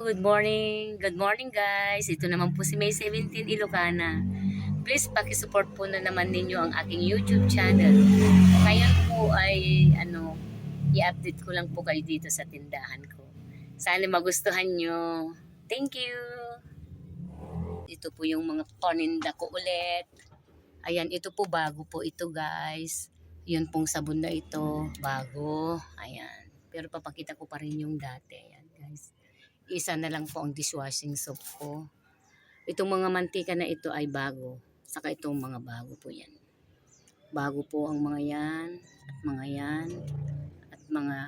Good morning. Good morning guys. Ito naman po si May 17 Ilocana. Please paki-support po na naman ninyo ang aking YouTube channel. Ngayon po ay ano, i-update ko lang po kayo dito sa tindahan ko. Sana magustuhan nyo. Thank you. Ito po yung mga paninda ko ulit. Ayan, ito po bago po ito guys. Yun pong sabon na ito, bago. Ayan. Pero papakita ko pa rin yung dati. Ayan isa na lang po ang dishwashing soap ko. Itong mga mantika na ito ay bago. Saka itong mga bago po yan. Bago po ang mga yan, at mga yan, at mga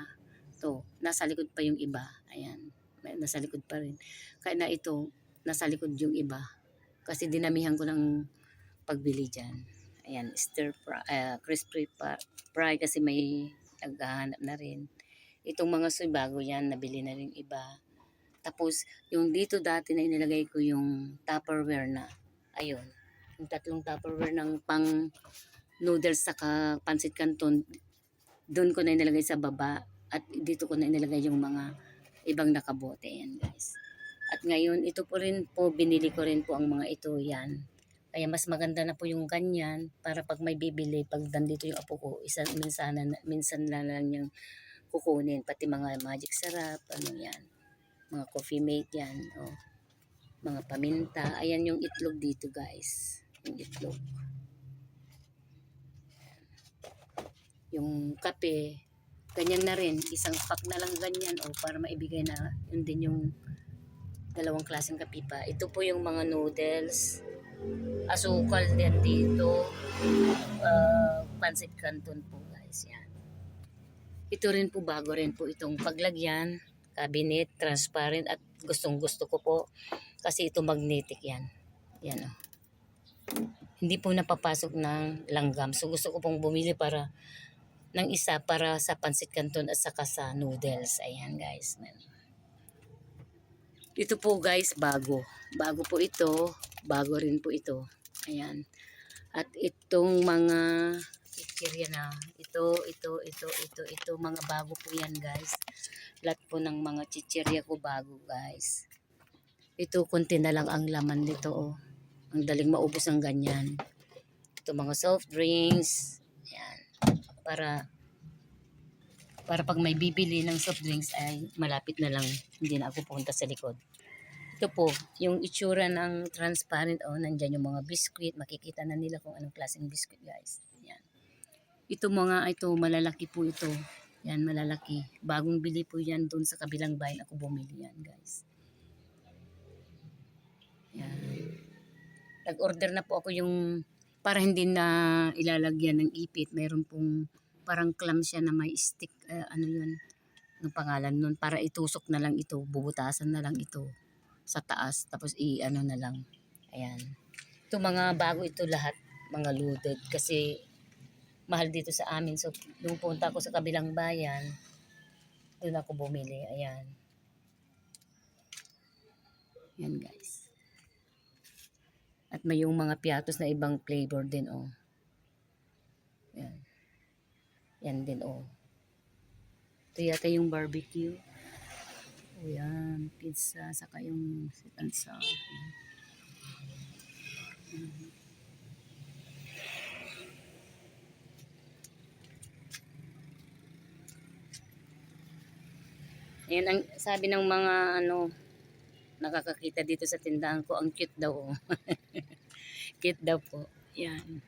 to. Nasa likod pa yung iba. Ayan. Nasa likod pa rin. Kaya na ito, nasa likod yung iba. Kasi dinamihan ko ng pagbili dyan. Ayan, stir fry, uh, crispy pa, fry kasi may naghahanap na rin. Itong mga soy bago yan, nabili na rin iba. Tapos, yung dito dati na inilagay ko yung Tupperware na. Ayun. Yung tatlong Tupperware ng pang noodles saka pancit canton. Doon ko na inilagay sa baba. At dito ko na inilagay yung mga ibang nakabote. Yan guys. At ngayon, ito po rin po, binili ko rin po ang mga ito. Yan. Kaya mas maganda na po yung ganyan para pag may bibili, pag nandito yung apo ko, isa, minsan, minsan na lang yung kukunin. Pati mga magic sarap, ano yan mga coffee mate yan, oh. mga paminta. Ayan yung itlog dito guys. Yung itlog. Yung kape, ganyan na rin. Isang pack na lang ganyan, oh, para maibigay na. Yun din yung dalawang klaseng kape pa. Ito po yung mga noodles. Asukal din dito. Uh, pancit canton po guys. Yan. Ito rin po bago rin po itong paglagyan cabinet, transparent at gustong gusto ko po kasi ito magnetic yan. Yan o. Hindi po napapasok ng langgam. So gusto ko pong bumili para ng isa para sa pancit canton at saka sa noodles. Ayan guys. Ito po guys bago. Bago po ito. Bago rin po ito. Ayan. At itong mga chichirya na ito, ito, ito, ito, ito, mga bago po yan guys. Lahat po ng mga chichirya ko bago guys. Ito, konti na lang ang laman nito oh. Ang daling maubos ang ganyan. Ito mga soft drinks. Yan. Para para pag may bibili ng soft drinks ay malapit na lang. Hindi na ako pupunta sa likod. Ito po, yung itsura ng transparent, oh, nandyan yung mga biscuit. Makikita na nila kung anong klaseng biscuit, guys. Ito mga, ito, malalaki po ito. Yan, malalaki. Bagong bili po yan doon sa kabilang bayan. Ako bumili yan, guys. Yan. Nag-order na po ako yung, para hindi na ilalagyan ng ipit. Mayroon pong, parang clam siya na may stick, eh, ano yun, ng pangalan nun. Para itusok na lang ito, bubutasan na lang ito sa taas tapos i-ano na lang. Ayan. Ito mga bago ito lahat, mga loaded kasi mahal dito sa amin. So, nung punta ako sa kabilang bayan, doon ako bumili. Ayan. Yan guys. At may yung mga piatos na ibang flavor din, oh. Yan. Yan din, oh. Ito yata yung barbecue. Ayan, pizza, saka yung sitansa. Ayan, ang sabi ng mga ano, nakakakita dito sa tindahan ko, ang cute daw. oh. cute daw po. Ayan.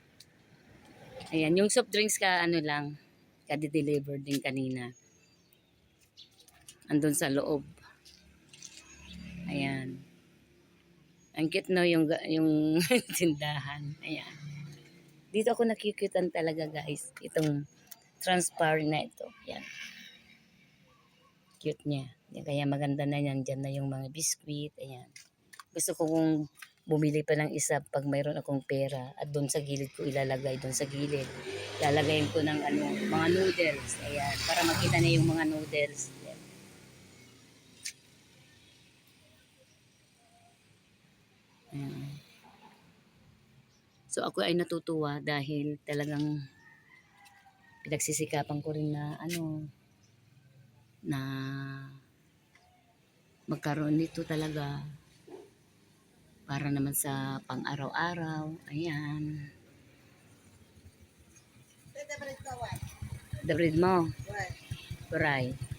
Ayan, yung soft drinks ka, ano lang, kadi-deliver din kanina. Andun sa loob. Ayan. Ang cute no yung yung tindahan. Ayan. Dito ako nakikitan talaga guys. Itong transparent na ito. Yan. Cute niya. Yan, Kaya maganda na yan. Diyan na yung mga biscuit. Ayan. Gusto ko kung bumili pa ng isa pag mayroon akong pera at doon sa gilid ko ilalagay doon sa gilid. Lalagayin ko ng ano, mga noodles. Ayan. Para makita niya yung mga noodles. Ayan. Ayan. So ako ay natutuwa dahil talagang pinagsisikapan ko rin na ano na magkaroon nito talaga para naman sa pang-araw-araw. Ayan. The bread mo. Kuray.